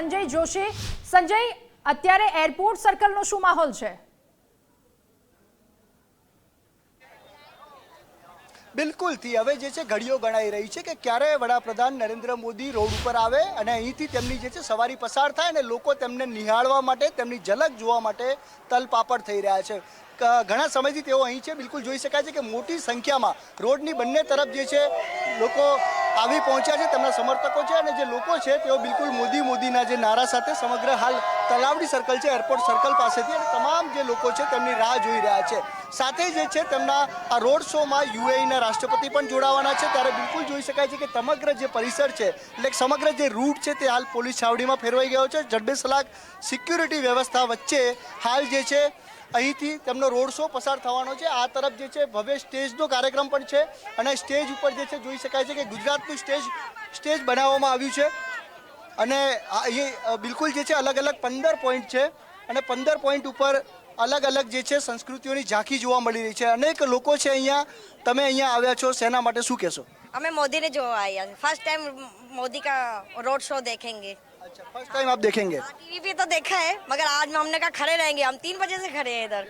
સંજય જોશી. સંજય, અત્યારે એરપોર્ટ સર્કલનો શું માહોલ છે? બિલકુલથી હવે જે છે ઘડીઓ ગણાઈ રહી છે કે ક્યારે વડાપ્રધાન નરેન્દ્ર મોદી રોડ ઉપર આવે અને અહીંથી તેમની જે છે સવારી પસાર થાય અને લોકો તેમને નિહાળવા માટે, તેમની ઝલક જોવા માટે તલપાપડ થઈ રહ્યા છે. ઘણા સમયથી તેઓ અહીં છે. બિલકુલ જોઈ શકાય છે કે મોટી સંખ્યામાં રોડની બંને તરફ જે છે લોકો આવી પહોંચ્યા છે, તેમના સમર્થકો છે અને જે લોકો છે, તેઓ બિલકુલ મોદી મોદીના જે નારા સાથે સમગ્ર હાલ તલાવડી સર્કલ છે એરપોર્ટ સર્કલ પાસેથી અને તમામ જે લોકો છે તેમની રાહ જોઈ રહ્યા છે. સાથે જે છે તેમના આ રોડ શોમાં યુએઈના રાષ્ટ્રપતિ પણ જોડાવાના છે. ત્યારે બિલકુલ જોઈ શકાય છે કે સમગ્ર જે પરિસર છે, એટલે સમગ્ર જે રૂટ છે તે હાલ પોલીસ છાવડીમાં ફેરવાઈ ગયો છે. જડબેસલાક સિક્યુરિટી વ્યવસ્થા વચ્ચે હાલ જે છે અહીંથી તેમનો રોડ શો પસાર થવાનો છે. આ તરફ જે છે ભવ્ય સ્ટેજનો કાર્યક્રમ પણ છે અને સ્ટેજ ઉપર જે છે જોઈ શકાય છે કે ગુજરાતનું સ્ટેજ સ્ટેજ બનાવવામાં આવ્યું છે. અને અહીં બિલકુલ જે છે અલગ અલગ પંદર પોઈન્ટ છે અને પંદર પોઈન્ટ ઉપર અલગ અલગ જે છે સંસ્કૃતિઓની ઝાંખી જોવા મળી રહી છે. અનેક લોકો છે અહીંયા. તમે અહીંયા આવ્યા છો, શેના માટે શું કહેશો? અમે મોદીને જોવા આવ્યા ફર્સ્ટ ટાઈમ મોદી કા રોડ શો દેખેંગે. देखेंगे અચ્છા ફર્સ્ટ ટાઈમ આપ દેખેંગે टीवी पे तो देखा है मगर आज में हमने कहा खड़े रहेंगे हम तीन बजे से खड़े हैं इधर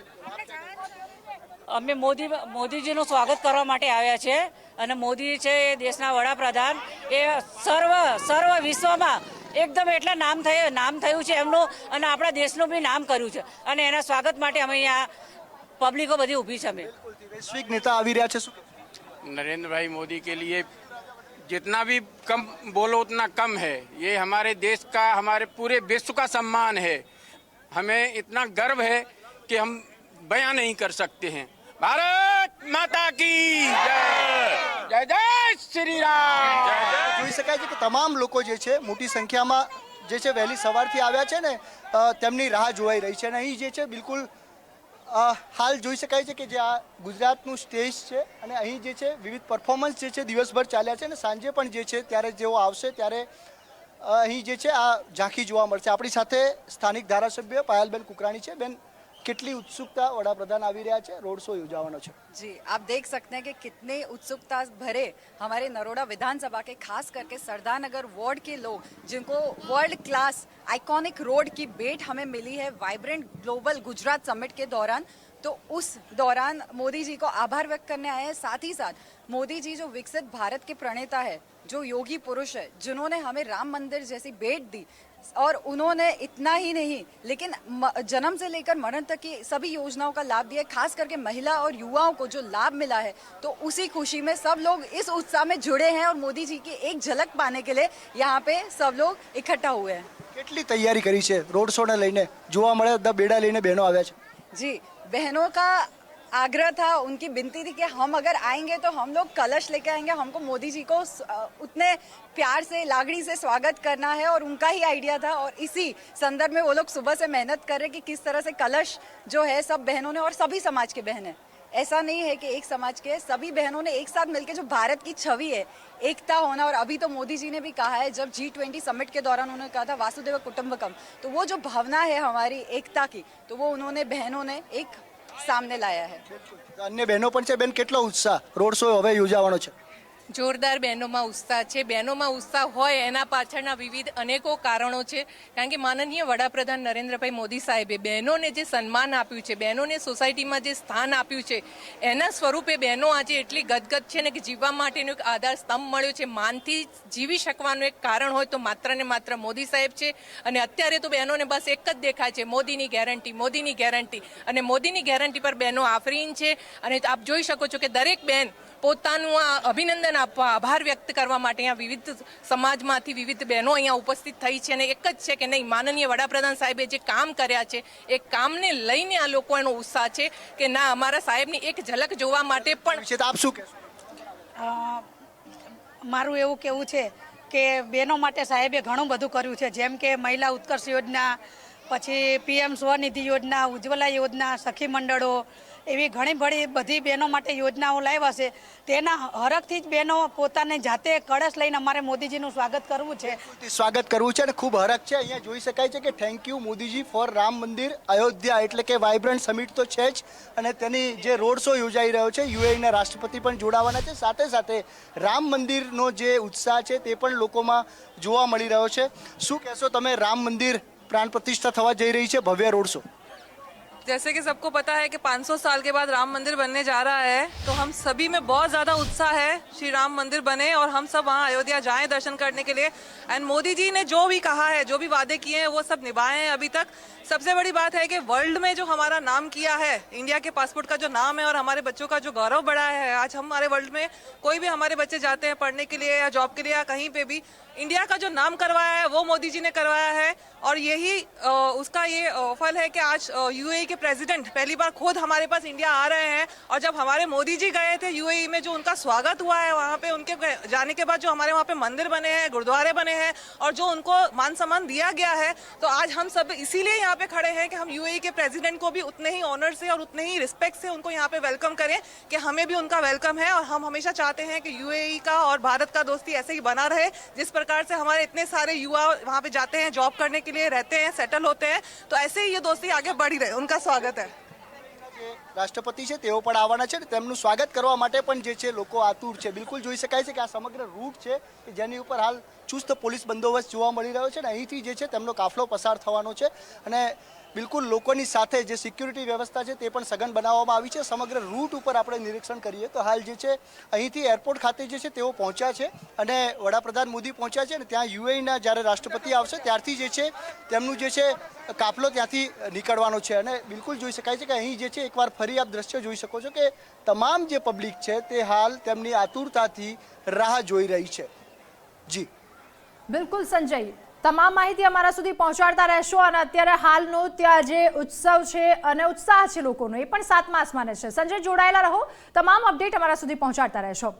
અમે મોદી મોદીજીનું સ્વાગત કરવા માટે આવ્યા છે અને મોદી છે એ દેશના વડાપ્રધાન એ સર્વ સર્વ વિશ્વમાં એકદમ એટલા નામ થયું નામ થયું છે એમનું અને આપણા દેશનું બી નામ કર્યું છે અને એના સ્વાગત માટે અમે અહીંયા પબ્લિકો બધી ઊભી છે અમે વૈશ્વિક નેતા આવી રહ્યા છે શું કહેશો? नरेंद्र भाई मोदी के लिए जितना भी कम बोलो उतना कम है ये हमारे देश का हमारे पूरे विश्व का सम्मान है हमें इतना गर्व है कि हम बयां नहीं कर सकते हैं भारत माता की जय जय जय श्री राम જોઈ શકાય છે કે તમામ લોકો જે છે મોટી સંખ્યામાં જે છે વહેલી સવારથી આવ્યા છે ને અ, તેમની રાહ જોવાઈ રહી છે અને અહીં જે છે બિલકુલ અ, હાલ જોઈ શકાય છે કે જે આ ગુજરાતનું સ્ટેજ છે અને અહીં જે છે વિવિધ પરફોર્મન્સ જે છે દિવસભર ચાલ્યા છે અને સાંજે પણ જે છે ત્યારે જેઓ આવશે ત્યારે અહીં જે છે આ ઝાંખી જોવા મળશે. આપણી સાથે સ્થાનિક ધારાસભ્ય પાયલબેન કુકરાણી છે. બેન કેટલી ઉત્સુકતા વડાપ્રધાન આવી રહ્યા છે રોડ શો યોજાવાનો છે जी आप देख सकते हैं कि कितने उत्सुकता भरे हमारे नरोड़ा विधानसभा के खास करके सरदारनगर वार्ड के लोग जिनको वर्ल्ड क्लास आइकॉनिक रोड की बेट हमें मिली है वाइब्रेंट ग्लोबल गुजरात समिट के दौरान तो उस दौरान मोदी जी को आभार व्यक्त करने आए हैं साथ ही साथ मोदी जी जो विकसित भारत के प्रणेता है जो योगी पुरुष है जिन्होंने हमें राम मंदिर जैसी बेट दी और उन्होंने इतना ही नहीं लेकिन म- जन्म से लेकर मरण तक की सभी योजनाओं का लाभ दिया है खास करके महिला और युवाओं को जो लाभ मिला है तो उसी खुशी में सब लोग इस उत्साह में जुड़े हैं और मोदी जी की एक झलक पाने के लिए यहाँ पे सब लोग इकट्ठा हुए हैं કેટલી તૈયારી કરી છે રોડ શોને લઈને જોવા મળે બધા બેડા લઈને બહેનો આવ્યા છે जी बहनों का आग्रह था, उनकी विनती थी कि हम अगर आएँगे तो हम लोग कलश लेके आएँगे। हमको मोदी जी को उतने प्यार से, लागड़ी से स्वागत करना है और उनका ही आइडिया था और इसी संदर्भ में वो लोग सुबह से मेहनत कर रहे कि किस तरह से कलश जो है, सब बहनों ने और सभी समाज के बहनें ऐसा नहीं है कि एक समाज के सभी बहनों ने एक साथ मिलकर जो भारत की छवि है, एकता होना और अभी तो मोदी जी ने भी कहा है, जब जी ट्वेंटी समिट के दौरान उन्होंने कहा था, वासुदेव कुटुंबकम। तो वो जो भावना है हमारी एकता की तो वो उन्होंने, बहनों ने एक સામને લાયા હે. અન્ય બહેનો પણ છે. બેન, કેટલો ઉત્સાહ. રોડ શો હવે યોજાવાનો છે. જોરદાર બહેનોમાં ઉત્સાહ છે. બહેનોમાં ઉત્સાહ હોય એના પાછળના વિવિધ અનેકો કારણો છે. કારણ કે માનનીય વડાપ્રધાન નરેન્દ્રભાઈ મોદી સાહેબે બહેનોને જે સન્માન આપ્યું છે, બહેનોને સોસાયટીમાં જે સ્થાન આપ્યું છે, એના સ્વરૂપે બહેનો આજે એટલી ગદગદ છે ને કે જીવવા માટેનો એક આધાર સ્તંભ મળ્યો છે. માનથી જીવી શકવાનું એક કારણ હોય તો માત્ર ને માત્ર મોદી સાહેબ છે. અને અત્યારે તો બહેનોને બસ એક જ દેખાય છે, મોદીની ગેરંટી મોદીની ગેરંટી. અને મોદીની ગેરંટી પર બહેનો આફરીન છે. અને આપ જોઈ શકો છો કે દરેક બહેન પોતાનું આ અભિનંદન આપવા આભાર વ્યક્ત કરવા માટે અહીંયા વિવિધ સમાજમાંથી વિવિધ બહેનો અહીંયા ઉપસ્થિત થઈ છે અને એક જ છે કે નહીં માનનીય વડાપ્રધાન સાહેબે જે કામ કર્યા છે એ કામને લઈને આ લોકોનો ઉત્સાહ છે કે ના અમારા સાહેબની એક ઝલક જોવા માટે પણ વિશે તો આપ શું મારું એવું કેવું છે કે બહેનો માટે સાહેબે ઘણું બધું કર્યું છે જેમ કે મહિલા ઉત્કર્ષ યોજના પછી પીએમ સ્વનિધિ યોજના, ઉજ્જવલા યોજના, સખી મંડળો એવી ઘણી બધી બધી બહેનો માટે યોજનાઓ લાવ્યા છે. તેના હરખથી જ બહેનો પોતાને જાતે કળશ લઈને અમારે મોદીજીનું સ્વાગત કરવું છે. સ્વાગત કરવું છે અને ખૂબ હરખ છે. અહીંયા જોઈ શકાય છે કે thank you Modiji for Ram મંદિર, અયોધ્યા એટલે કે વાઇબ્રન્ટ સમિટ તો છે જ. અને તેની જે રોડ શો યોજાઈ રહ્યો છે યુએઈના રાષ્ટ્રપતિ પણ જોડાવાના છે. સાથે સાથે રામ મંદિરનો જે ઉત્સાહ છે તે પણ લોકોમાં જોવા મળી રહ્યો છે. શું કહેશો તમે, રામ મંદિર પ્રાણ પ્રતિષ્ઠા થવા જઈ રહી છે ભવ્ય રોડ શો जैसे कि सबको पता है कि 500 साल के बाद राम मंदिर बनने जा रहा है तो हम सभी में बहुत ज़्यादा उत्साह है श्री राम मंदिर बने और हम सब वहाँ अयोध्या जाएं दर्शन करने के लिए एंड मोदी जी ने जो भी कहा है जो भी वादे किए हैं वो सब निभाए हैं अभी तक सबसे बड़ी बात है कि वर्ल्ड में जो हमारा नाम किया है इंडिया के पासपोर्ट का जो नाम है और हमारे बच्चों का जो गौरव बढ़ा है आज हमारे वर्ल्ड में कोई भी हमारे बच्चे जाते हैं पढ़ने के लिए या जॉब के लिए या कहीं पे भी इंडिया का जो नाम करवाया है वो मोदी जी ने करवाया है और यही उसका ये फल है कि आज यूएई के प्रेसिडेंट पहली बार खुद हमारे पास इंडिया आ रहे हैं और जब हमारे मोदी जी गए थे यूएई में जो उनका स्वागत हुआ है, वहाँ पे उनके जाने के बाद जो हमारे वहाँ पे मंदिर बने हैं, गुरुद्वारे बने हैं और जो उनको मान सम्मान दिया गया है तो आज हम सब इसीलिए यहाँ पे खड़े हैं कि हम यूएई के प्रेसिडेंट को भी उतने ही ऑनर से और उतने ही रिस्पेक्ट से उनको यहाँ पे वेलकम करें कि हमें भी उनका वेलकम है और हम हमेशा चाहते हैं कि यूएई का और भारत का दोस्ती ऐसे ही बना रहे, जिस प्रकार से हमारे इतने सारे युवा वहाँ पे जाते हैं जॉब करने के लिए रहते हैं सेटल होते हैं तो ऐसे ही ये दोस्ती आगे बढ़ी रहे उनका स्वागत है રાષ્ટ્રપતિ છે, તેઓ પણ આવવાના છે તેમનું સ્વાગત કરવા માટે પણ જે છે, લોકો આતુર છે. બિલકુલ જોઈ શકાય છે કે આ સમગ્ર રૂટ છે કે જેની ઉપર હાલ ચુસ્ત પોલીસ બંદોબસ્ત જોવા મળી રહ્યો છે અને અહીંથી જે છે, તેમનો કાફલો પસાર થવાનો છે અને બિલકુલ લોકોની સાથે જે સિક્યુરિટી વ્યવસ્થા છે, તે પણ સઘન બનાવવામાં આવી છે. સમગ્ર રૂટ ઉપર આપણે નિરીક્ષણ કરીએ તો હાલ જે છે, અહીંથી એરપોર્ટ ખાતે જે છે, તેઓ પહોંચ્યા છે અને વડાપ્રધાન મોદી પહોંચ્યા છે અને ત્યાં યુએઈના જ્યારે રાષ્ટ્રપતિ આવશે, ત્યારથી જે છે, તેમનું જે છે કાફલો ત્યાંથી નીકળવાનો છે અને બિલકુલ જોઈ શકાય છે કે અહીં જે છે, એકવાર ફરી આપ દ્રશ્ય જોઈ શકો છો કે તમામ જે પબ્લિક છે તે હાલ તેમની આતુરતાથી રાહ જોઈ રહી છે. જી. બિલકુલ, સંજય. તમામ માહિતી અમારા સુધી પહોંચાડતા રહેશો અને અત્યારે હાલનો ત્યાં જે ઉત્સવ છે અને ઉત્સાહ છે લોકોનો, એ પણ સાતમા આસમાને છે. સંજય, જોડાયેલા રહો. તમામ અપડેટ અમારા સુધી પહોંચાડતા રહેશો.